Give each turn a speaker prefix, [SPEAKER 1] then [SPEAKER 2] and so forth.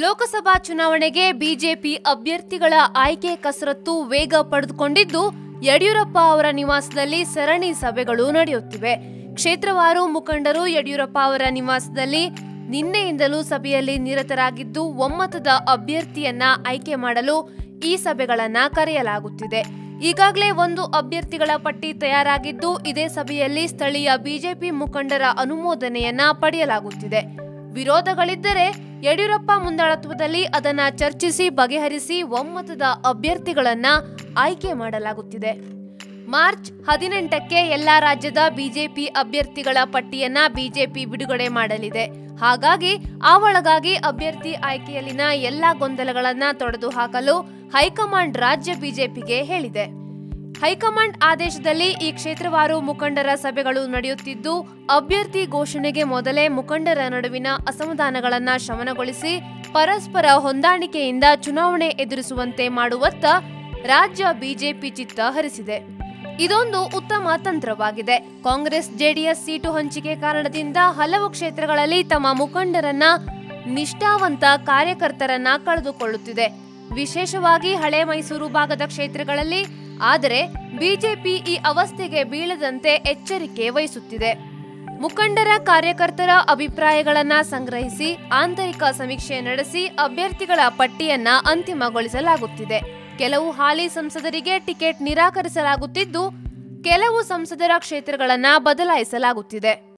[SPEAKER 1] ಲೋಕಸಭಾ ಚುನಾವಣೆಗೆ ಬಿಜೆಪಿ ಅಭ್ಯರ್ಥಿಗಳ ಆಯ್ಕೆ ಕಸರತ್ತು ವೇಗ ಪಡೆದುಕೊಂಡಿದ್ದು, ಯಡಿಯೂರಪ್ಪ ಅವರ ನಿವಾಸದಲ್ಲಿ ಸರಣಿ ಸಭೆಗಳು ನಡೆಯುತ್ತಿವೆ. ಕ್ಷೇತ್ರವಾರು ಮುಖಂಡರು ಯಡಿಯೂರಪ್ಪ ಅವರ ನಿವಾಸದಲ್ಲಿ ನಿನ್ನೆಯಿಂದಲೂ ಸಭೆಯಲ್ಲಿ ನಿರತರಾಗಿದ್ದು, ಒಮ್ಮತದ ಅಭ್ಯರ್ಥಿಯನ್ನ ಆಯ್ಕೆ ಮಾಡಲು ಈ ಸಭೆಗಳನ್ನ ಕರೆಯಲಾಗುತ್ತಿದೆ. ಈಗಾಗಲೇ ಒಂದು ಅಭ್ಯರ್ಥಿಗಳ ಪಟ್ಟಿ ತಯಾರಾಗಿದ್ದು, ಇದೇ ಸಭೆಯಲ್ಲಿ ಸ್ಥಳೀಯ ಬಿಜೆಪಿ ಮುಖಂಡರ ಅನುಮೋದನೆಯನ್ನ ಪಡೆಯಲಾಗುತ್ತಿದೆ. ವಿರೋಧಗಳಿದ್ದರೆ ಯಡಿಯೂರಪ್ಪ ಮುಂದಾಳತ್ವದಲ್ಲಿ ಅದನ್ನ ಚರ್ಚಿಸಿ, ಬಗೆಹರಿಸಿ ಒಮ್ಮತದ ಅಭ್ಯರ್ಥಿಗಳನ್ನ ಆಯ್ಕೆ ಮಾಡಲಾಗುತ್ತಿದೆ. ಮಾರ್ಚ್ ಹದಿನೆಂಟಕ್ಕೆ ಎಲ್ಲಾ ರಾಜ್ಯದ ಬಿಜೆಪಿ ಅಭ್ಯರ್ಥಿಗಳ ಪಟ್ಟಿಯನ್ನ ಬಿಜೆಪಿ ಬಿಡುಗಡೆ ಮಾಡಲಿದೆ. ಹಾಗಾಗಿ ಆ ಒಳಗಾಗಿ ಅಭ್ಯರ್ಥಿ ಆಯ್ಕೆಯಲ್ಲಿನ ಎಲ್ಲಾ ಗೊಂದಲಗಳನ್ನ ತೊಡೆದು ಹಾಕಲು ಹೈಕಮಾಂಡ್ ರಾಜ್ಯ ಬಿಜೆಪಿಗೆ ಹೇಳಿದೆ. ಹೈಕಮಾಂಡ್ ಆದೇಶದಲ್ಲಿ ಈ ಕ್ಷೇತ್ರವಾರು ಮುಖಂಡರ ಸಭೆಗಳು ನಡೆಯುತ್ತಿದ್ದು, ಅಭ್ಯರ್ಥಿ ಘೋಷಣೆಗೆ ಮೊದಲೇ ಮುಖಂಡರ ನಡುವಿನ ಅಸಮಾಧಾನಗಳನ್ನು ಶಮನಗೊಳಿಸಿ ಪರಸ್ಪರ ಹೊಂದಾಣಿಕೆಯಿಂದ ಚುನಾವಣೆ ಎದುರಿಸುವಂತೆ ಮಾಡುವತ್ತ ರಾಜ್ಯ ಬಿಜೆಪಿ ಚಿತ್ತ ಹರಿಸಿದೆ. ಇದೊಂದು ಉತ್ತಮ ತಂತ್ರವಾಗಿದೆ. ಕಾಂಗ್ರೆಸ್ ಜೆಡಿಎಸ್ ಸೀಟು ಹಂಚಿಕೆ ಕಾರಣದಿಂದ ಹಲವು ಕ್ಷೇತ್ರಗಳಲ್ಲಿ ತಮ್ಮ ಮುಖಂಡರನ್ನ ನಿಷ್ಠಾವಂತ ಕಾರ್ಯಕರ್ತರನ್ನ ಕಳೆದುಕೊಳ್ಳುತ್ತಿದೆ. ವಿಶೇಷವಾಗಿ ಹಳೆ ಮೈಸೂರು ಭಾಗದ ಕ್ಷೇತ್ರಗಳಲ್ಲಿ ಆದರೆ ಬಿಜೆಪಿ ಈ ಅವಸ್ಥೆಗೆ ಬೀಳದಂತೆ ಎಚ್ಚರಿಕೆ ವಹಿಸುತ್ತಿದೆ. ಮುಖಂಡರ ಕಾರ್ಯಕರ್ತರ ಅಭಿಪ್ರಾಯಗಳನ್ನ ಸಂಗ್ರಹಿಸಿ, ಆಂತರಿಕ ಸಮೀಕ್ಷೆ ನಡೆಸಿ ಅಭ್ಯರ್ಥಿಗಳ ಪಟ್ಟಿಯನ್ನ ಅಂತಿಮಗೊಳಿಸಲಾಗುತ್ತಿದೆ. ಕೆಲವು ಹಾಲಿ ಸಂಸದರಿಗೆ ಟಿಕೆಟ್ ನಿರಾಕರಿಸಲಾಗುತ್ತಿದ್ದು, ಕೆಲವು ಸಂಸದರ ಕ್ಷೇತ್ರಗಳನ್ನ ಬದಲಾಯಿಸಲಾಗುತ್ತಿದೆ.